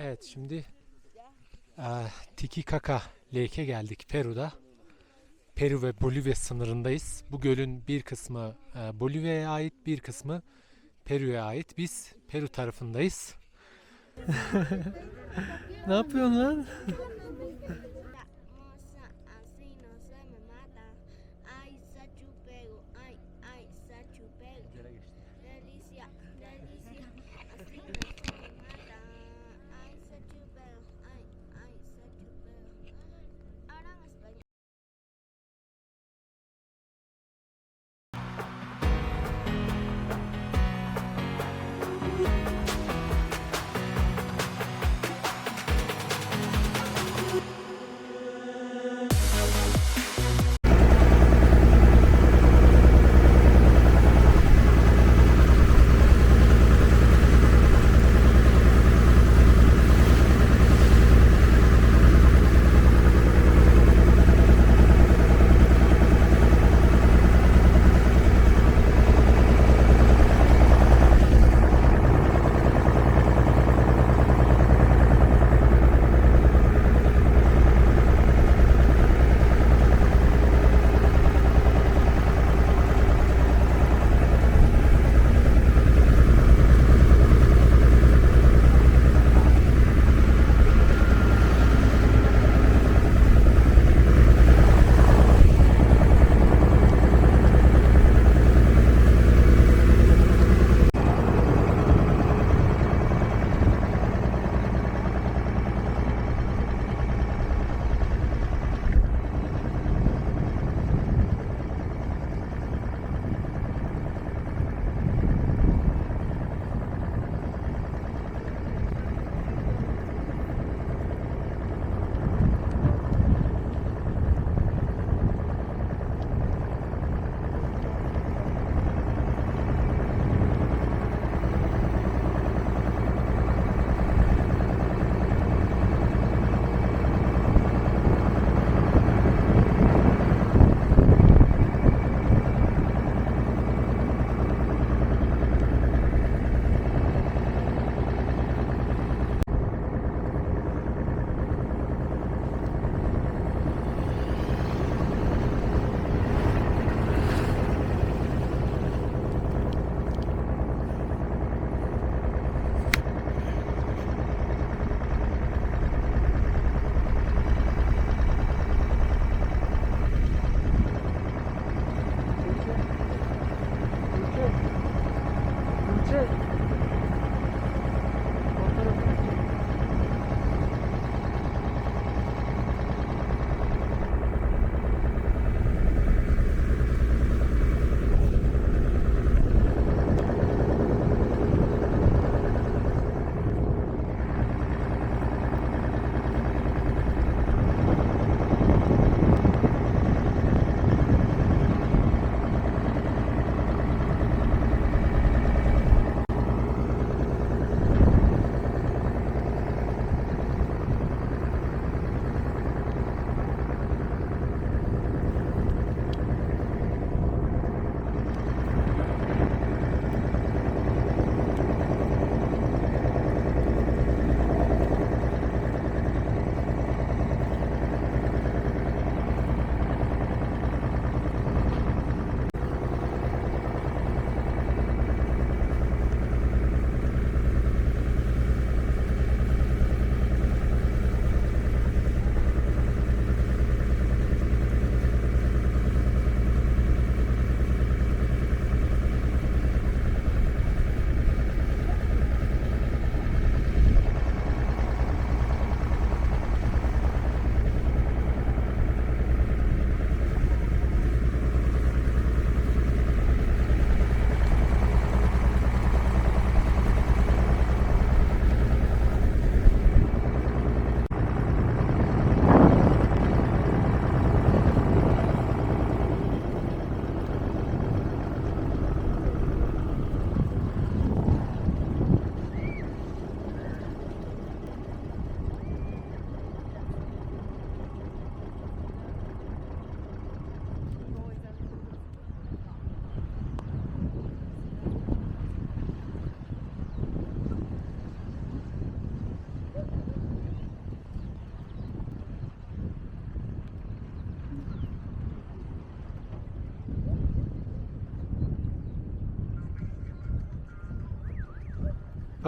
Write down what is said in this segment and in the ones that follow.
Evet şimdi eee, Titicaca Lake'e geldik Peru'da. Peru ve Bolivya sınırındayız. Bu gölün bir kısmı eee, Bolivya'ya ait, bir kısmı Peru'ya ait. Biz Peru tarafındayız. ne yapıyorsun lan?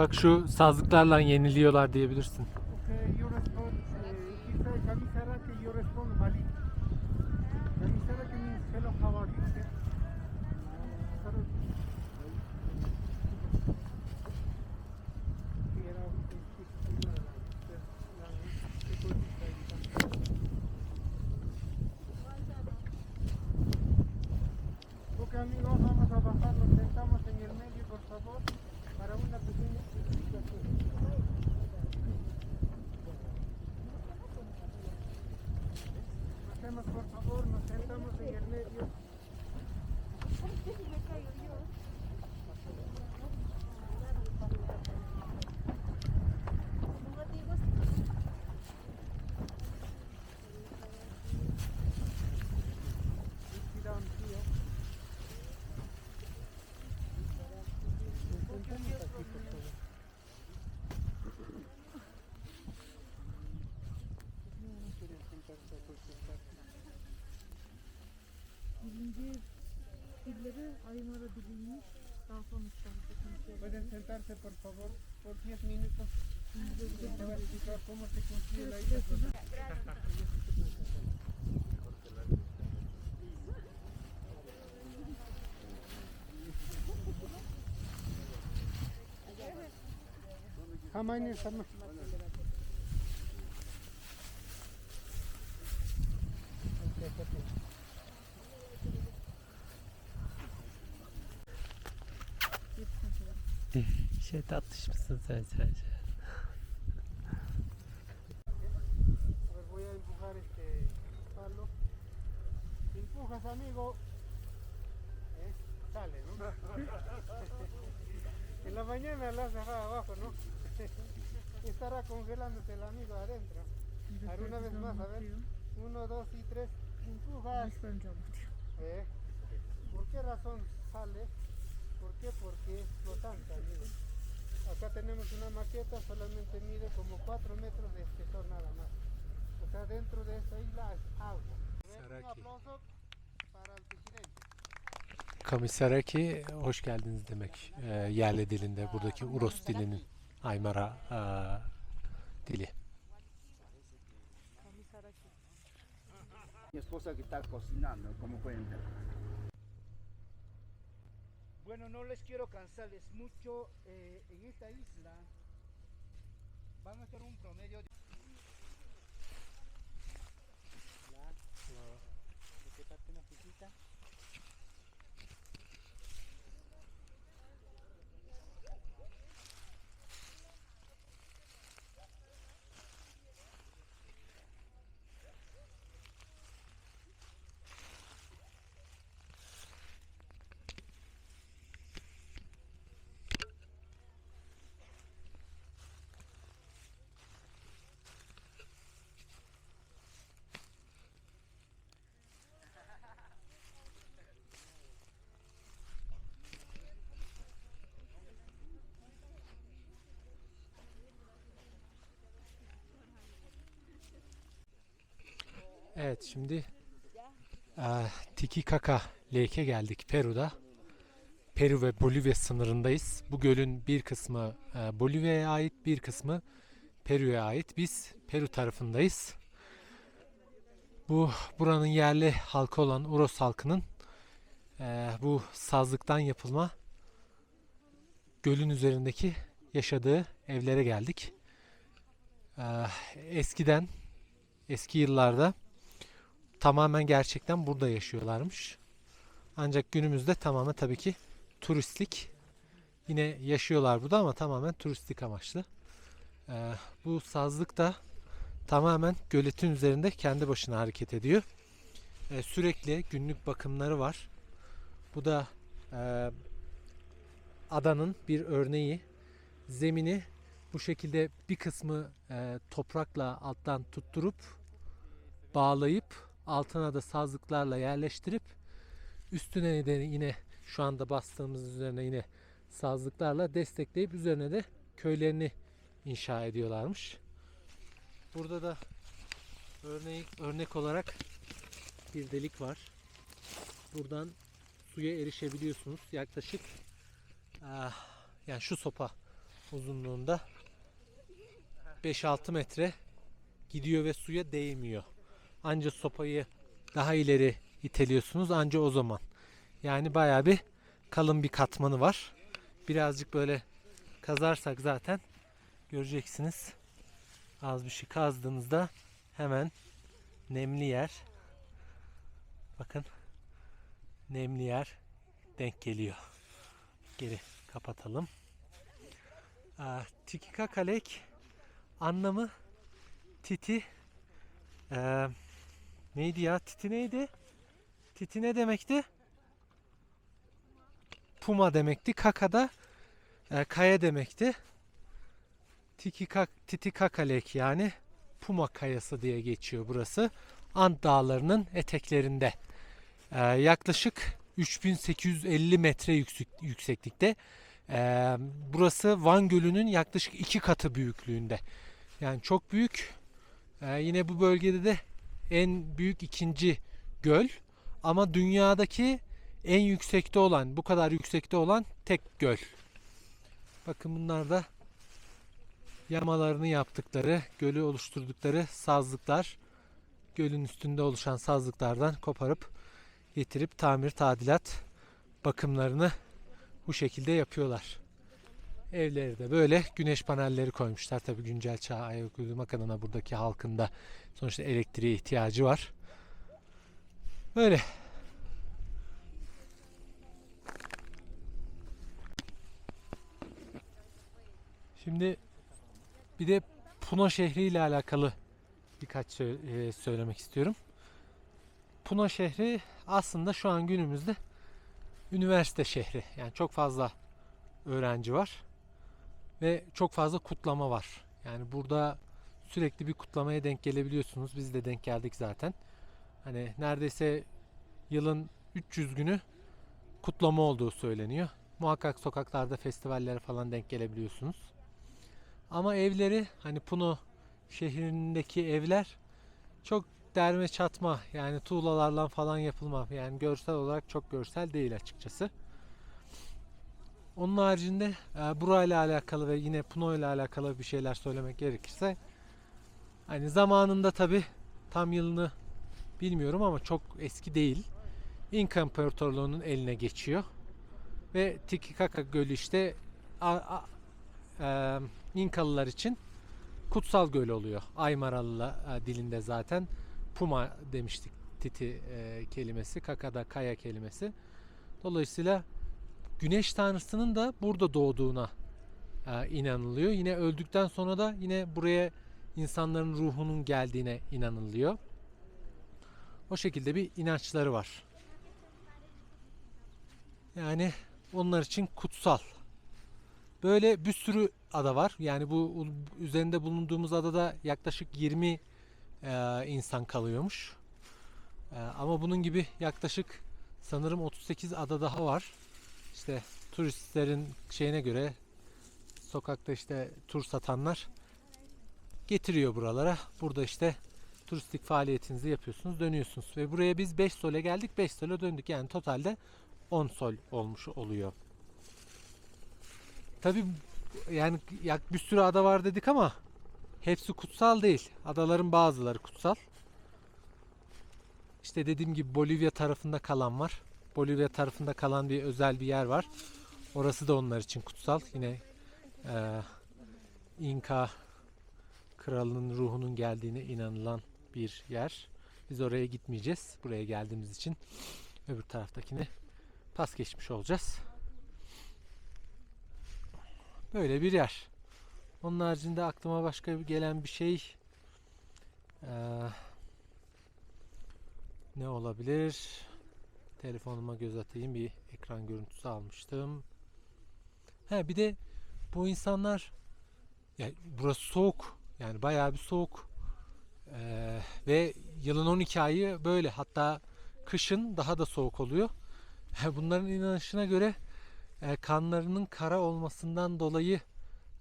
Bak şu sazlıklarla yeniliyorlar diyebilirsin. Birinci dilleri Aymara bilinmiş. Daha İstanbul'da Pueden sentarse por favor por 10 minutos. Te va Şey tatlışmışsın sen este palo. Empujas, amigo. ¿Eh? Sale, ¿no? en la mañana la has dejado abajo, ¿no? Estará congelándose el amigo adentro. Una vez más, a ver. Uno, dos y tres. Empujas. ¿Eh? ¿Por qué razón sale? ¿Por qué? Porque es flotante, amigo. Acá tenemos una maqueta, solamente mide como 4 metros de espesor nada más. O sea, dentro de esta isla es agua. Un Saraki. aplauso para el presidente. Kamisaraki hoş geldiniz demek. Ee, yerli dilinde buradaki Uros dilinin Aymara aa, dili. Mi esposa que está cocinando, como pueden ver. Bueno, no les quiero cansarles mucho. eh, en esta isla van a estar un promedio de... Evet şimdi eee, Titicaca Lake'e geldik Peru'da. Peru ve Bolivya sınırındayız. Bu gölün bir kısmı eee, Bolivya'ya ait, bir kısmı Peru'ya ait. Biz Peru tarafındayız. Bu buranın yerli halkı olan Uros halkının eee, bu sazlıktan yapılma gölün üzerindeki yaşadığı evlere geldik. Eee, eskiden eski yıllarda tamamen gerçekten burada yaşıyorlarmış. Ancak günümüzde tamamen tabii ki turistlik. Yine yaşıyorlar burada ama tamamen turistik amaçlı. Ee, bu sazlık da tamamen göletin üzerinde kendi başına hareket ediyor. Ee, sürekli günlük bakımları var. Bu da e, adanın bir örneği. Zemini bu şekilde bir kısmı e, toprakla alttan tutturup bağlayıp altına da sazlıklarla yerleştirip üstüne de yine şu anda bastığımız üzerine yine sazlıklarla destekleyip üzerine de köylerini inşa ediyorlarmış. Burada da örnek örnek olarak bir delik var. Buradan suya erişebiliyorsunuz. Yaklaşık ah, yani şu sopa uzunluğunda 5-6 metre gidiyor ve suya değmiyor. Anca sopayı daha ileri iteliyorsunuz anca o zaman. Yani bayağı bir kalın bir katmanı var. Birazcık böyle kazarsak zaten göreceksiniz. Az bir şey kazdığınızda hemen nemli yer. Bakın nemli yer denk geliyor. Geri kapatalım. Aa, Lake anlamı titi eee, neydi ya? Titi neydi? Titi ne demekti? Puma demekti. Kaka da e, kaya demekti. Tikika, Titicaca Lake yani Puma Kayası diye geçiyor burası. Ant Dağları'nın eteklerinde. Ee, yaklaşık 3850 metre yüksek, yükseklikte. Ee, burası Van Gölü'nün yaklaşık iki katı büyüklüğünde. Yani çok büyük. Ee, yine bu bölgede de en büyük ikinci göl. Ama dünyadaki en yüksekte olan, bu kadar yüksekte olan tek göl. Bakın bunlar da yamalarını yaptıkları, gölü oluşturdukları sazlıklar. Gölün üstünde oluşan sazlıklardan koparıp getirip tamir, tadilat bakımlarını bu şekilde yapıyorlar. Evleri de böyle güneş panelleri koymuşlar. Tabii güncel çağa ayak uydurmak adına buradaki halkın da sonuçta elektriğe ihtiyacı var. Böyle. Şimdi bir de Puna şehri ile alakalı birkaç e, söylemek istiyorum. Puna şehri aslında şu an günümüzde üniversite şehri. Yani çok fazla öğrenci var ve çok fazla kutlama var. Yani burada sürekli bir kutlamaya denk gelebiliyorsunuz. Biz de denk geldik zaten. Hani neredeyse yılın 300 günü kutlama olduğu söyleniyor. Muhakkak sokaklarda festivallere falan denk gelebiliyorsunuz. Ama evleri hani Puno şehrindeki evler çok derme çatma yani tuğlalarla falan yapılma yani görsel olarak çok görsel değil açıkçası. Onun haricinde e, burayla alakalı ve yine Puno ile alakalı bir şeyler söylemek gerekirse hani zamanında tabi tam yılını bilmiyorum ama çok eski değil. İnka İmparatorluğu'nun eline geçiyor. Ve Titicaca Gölü işte a, a, e, İnkalılar için kutsal göl oluyor. Aymaralı e, dilinde zaten Puma demiştik Titi e, kelimesi, Kaka'da kaya kelimesi. Dolayısıyla güneş tanrısının da burada doğduğuna e, inanılıyor. Yine öldükten sonra da yine buraya insanların ruhunun geldiğine inanılıyor. O şekilde bir inançları var. Yani onlar için kutsal. Böyle bir sürü ada var. Yani bu üzerinde bulunduğumuz adada yaklaşık 20 e, insan kalıyormuş. E, ama bunun gibi yaklaşık sanırım 38 ada daha var. İşte turistlerin şeyine göre sokakta işte tur satanlar getiriyor buralara. Burada işte turistik faaliyetinizi yapıyorsunuz, dönüyorsunuz. Ve buraya biz 5 sole geldik, 5 sole döndük. Yani totalde 10 sol olmuş oluyor. Tabi yani bir sürü ada var dedik ama hepsi kutsal değil. Adaların bazıları kutsal. İşte dediğim gibi Bolivya tarafında kalan var. Bolivya tarafında kalan bir özel bir yer var. Orası da onlar için kutsal. Yine e, İnka kralının ruhunun geldiğine inanılan bir yer. Biz oraya gitmeyeceğiz. Buraya geldiğimiz için öbür taraftakini pas geçmiş olacağız. Böyle bir yer. Onun haricinde aklıma başka bir gelen bir şey eee, ne olabilir? Telefonuma göz atayım. Bir ekran görüntüsü almıştım. He bir de bu insanlar ya burası soğuk. Yani bayağı bir soğuk. Eee, ve yılın 12 ayı böyle. Hatta kışın daha da soğuk oluyor. Bunların inanışına göre e, kanlarının kara olmasından dolayı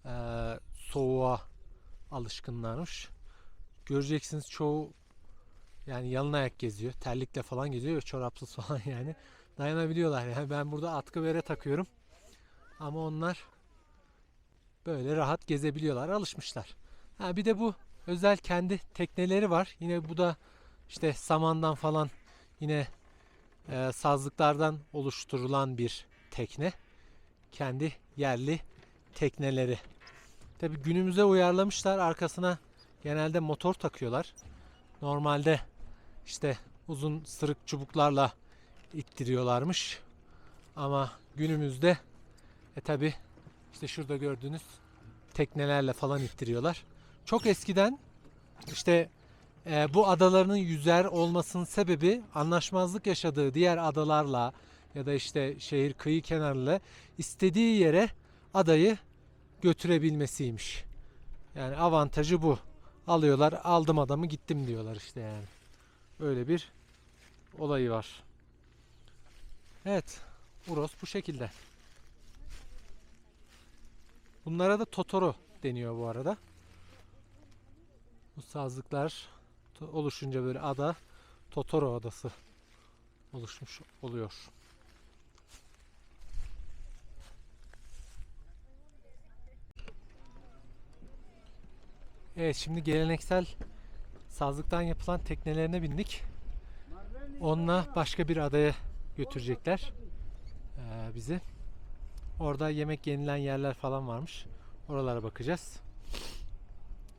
e, soğuğa alışkınlarmış. Göreceksiniz çoğu yani yalın ayak geziyor. Terlikle falan geziyor ve çorapsız falan yani. Dayanabiliyorlar. Yani ben burada atkı bere takıyorum. Ama onlar böyle rahat gezebiliyorlar. Alışmışlar. Ha bir de bu özel kendi tekneleri var. Yine bu da işte samandan falan yine e, sazlıklardan oluşturulan bir tekne. Kendi yerli tekneleri. Tabi günümüze uyarlamışlar. Arkasına genelde motor takıyorlar. Normalde işte uzun sırık çubuklarla ittiriyorlarmış. Ama günümüzde e tabi işte şurada gördüğünüz teknelerle falan ittiriyorlar. Çok eskiden işte e, bu adalarının yüzer olmasının sebebi anlaşmazlık yaşadığı diğer adalarla ya da işte şehir kıyı kenarıyla istediği yere adayı götürebilmesiymiş. Yani avantajı bu. Alıyorlar, aldım adamı gittim diyorlar işte yani. Öyle bir olayı var. Evet, Uros bu şekilde. Bunlara da Totoro deniyor bu arada. Bu sazlıklar oluşunca böyle ada Totoro adası oluşmuş oluyor. Evet şimdi geleneksel sazlıktan yapılan teknelerine bindik. Onunla başka bir adaya götürecekler eee, bizi. Orada yemek yenilen yerler falan varmış. Oralara bakacağız.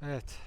Evet.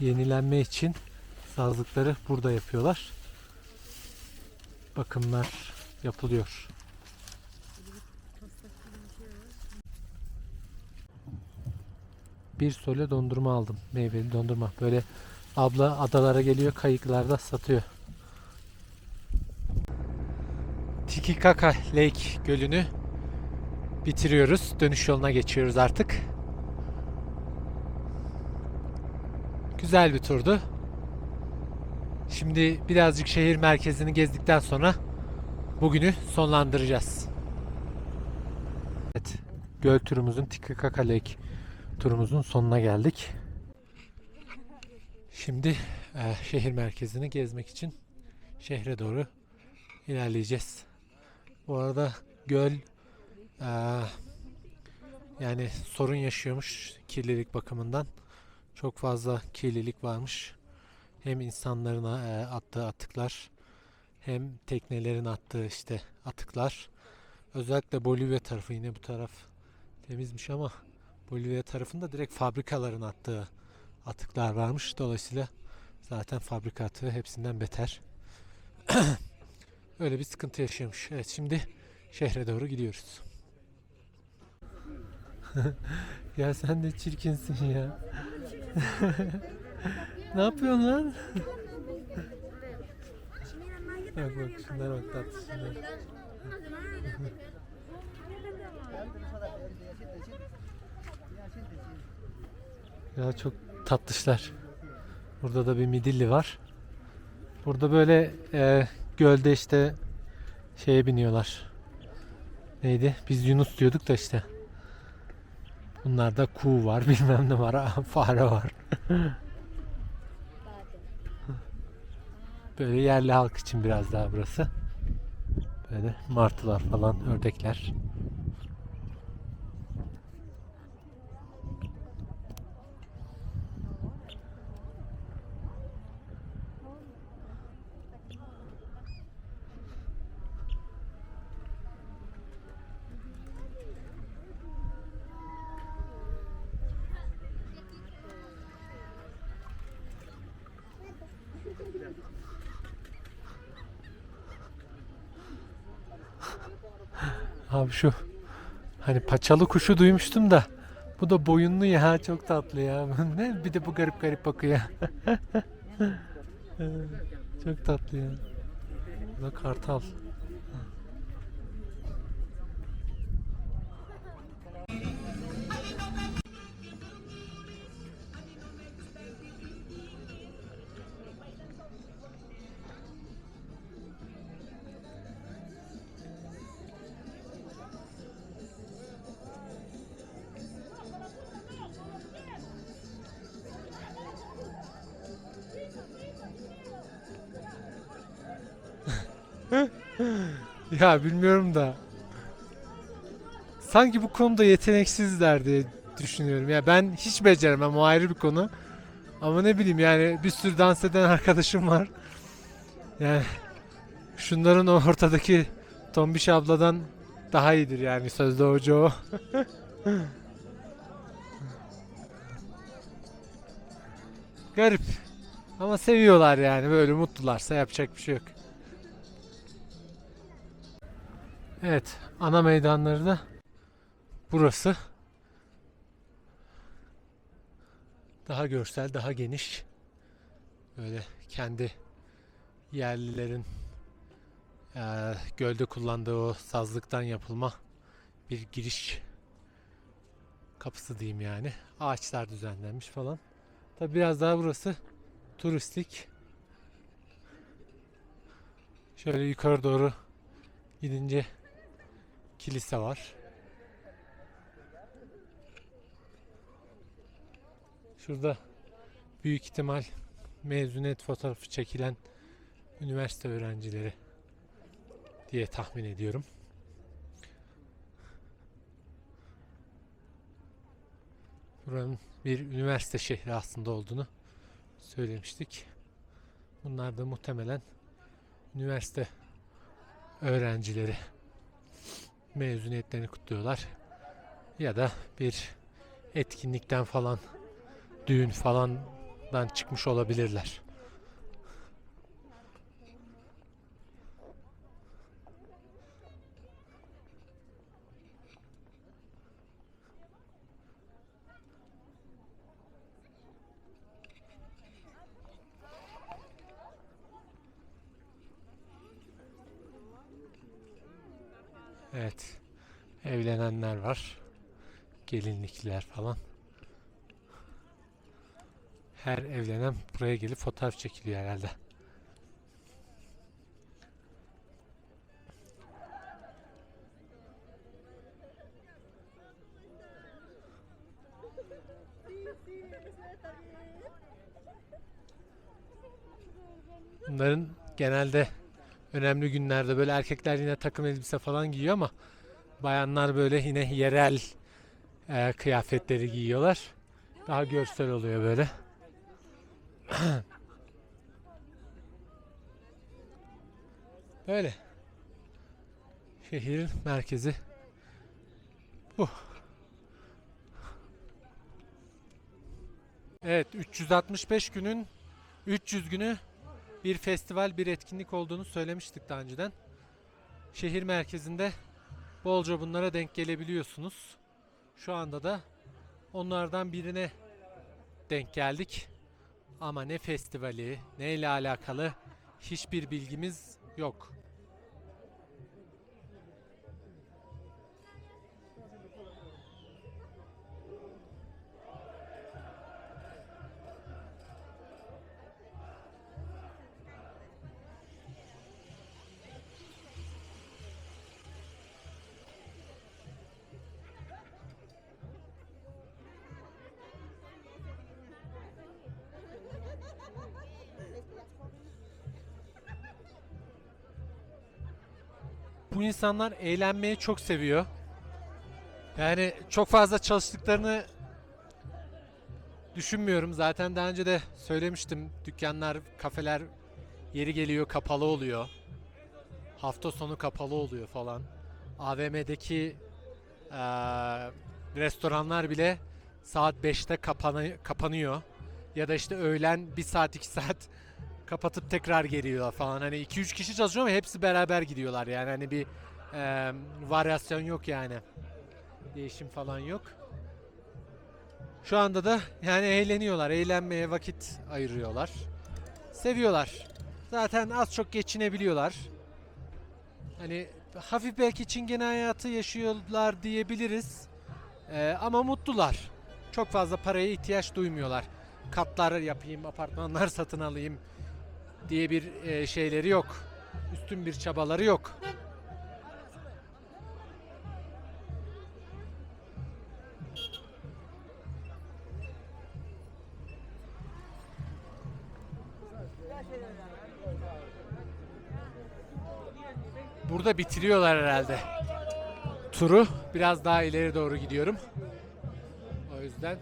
Yenilenme için sazlıkları burada yapıyorlar. Bakımlar yapılıyor. Bir sole dondurma aldım. Meyveli dondurma. Böyle abla adalara geliyor kayıklarda satıyor. Titicaca Lake gölünü bitiriyoruz. Dönüş yoluna geçiyoruz artık. Güzel bir turdu. Şimdi birazcık şehir merkezini gezdikten sonra bugünü sonlandıracağız. Evet, göl turumuzun Titicaca Lake turumuzun sonuna geldik. Şimdi e, şehir merkezini gezmek için şehre doğru ilerleyeceğiz. Bu arada göl e, yani sorun yaşıyormuş kirlilik bakımından. Çok fazla kirlilik varmış. Hem insanların e, attığı atıklar hem teknelerin attığı işte atıklar. Özellikle Bolivya tarafı yine bu taraf temizmiş ama Bolivya tarafında direkt fabrikaların attığı atıklar varmış. Dolayısıyla zaten fabrika atığı hepsinden beter. Öyle bir sıkıntı yaşıyormuş. Evet şimdi şehre doğru gidiyoruz. ya sen de çirkinsin ya. Ne yapıyorsun lan? bak bak şunlara bak tatlı şunlar. Ya çok tatlışlar. Burada da bir midilli var. Burada böyle e, gölde işte şeye biniyorlar. Neydi? Biz Yunus diyorduk da işte. Bunlarda kuğu var, bilmem ne var, fare var. Böyle yerli halk için biraz daha burası. Böyle martılar falan, ördekler. Abi şu hani paçalı kuşu duymuştum da bu da boyunlu ya çok tatlı ya. Ne bir de bu garip garip bakıyor. çok tatlı ya. Bu da kartal. Bilmiyorum da. Sanki bu konuda yeteneksizler diye düşünüyorum. Ya ben hiç beceremem o ayrı bir konu. Ama ne bileyim yani bir sürü dans eden arkadaşım var. Yani şunların o ortadaki tombiş abladan daha iyidir yani sözde hoca o. Garip. Ama seviyorlar yani böyle mutlularsa yapacak bir şey yok. Evet, ana meydanları da burası. Daha görsel, daha geniş. Böyle kendi yerlilerin eee, gölde kullandığı o sazlıktan yapılma bir giriş kapısı diyeyim yani. Ağaçlar düzenlenmiş falan. Tabi biraz daha burası turistik. Şöyle yukarı doğru gidince kilise var. Şurada büyük ihtimal mezuniyet fotoğrafı çekilen üniversite öğrencileri diye tahmin ediyorum. Buranın bir üniversite şehri aslında olduğunu söylemiştik. Bunlar da muhtemelen üniversite öğrencileri mezuniyetlerini kutluyorlar. Ya da bir etkinlikten falan düğün falandan çıkmış olabilirler. Evet. Evlenenler var. Gelinlikler falan. Her evlenen buraya gelip fotoğraf çekiliyor herhalde. Bunların genelde önemli günlerde böyle erkekler yine takım elbise falan giyiyor ama bayanlar böyle yine yerel e, kıyafetleri giyiyorlar. Daha görsel oluyor böyle. Böyle. Şehrin merkezi bu. Evet, 365 günün 300 günü bir festival, bir etkinlik olduğunu söylemiştik daha önceden. Şehir merkezinde bolca bunlara denk gelebiliyorsunuz. Şu anda da onlardan birine denk geldik. Ama ne festivali, ne ile alakalı hiçbir bilgimiz yok. İnsanlar eğlenmeyi çok seviyor. Yani çok fazla çalıştıklarını düşünmüyorum. Zaten daha önce de söylemiştim. Dükkanlar, kafeler yeri geliyor kapalı oluyor. Hafta sonu kapalı oluyor falan. AVM'deki eee, restoranlar bile saat 5'te kapana- kapanıyor. Ya da işte öğlen 1 saat 2 saat kapatıp tekrar geliyorlar falan. Hani 2-3 kişi çalışıyor ama hepsi beraber gidiyorlar yani hani bir e, varyasyon yok yani. Değişim falan yok. Şu anda da yani eğleniyorlar, eğlenmeye vakit ayırıyorlar. Seviyorlar. Zaten az çok geçinebiliyorlar. Hani hafif belki çingene hayatı yaşıyorlar diyebiliriz. Ee, ama mutlular. Çok fazla paraya ihtiyaç duymuyorlar. Katlar yapayım, apartmanlar satın alayım diye bir e, şeyleri yok. Üstün bir çabaları yok. Burada bitiriyorlar herhalde. Turu biraz daha ileri doğru gidiyorum. O yüzden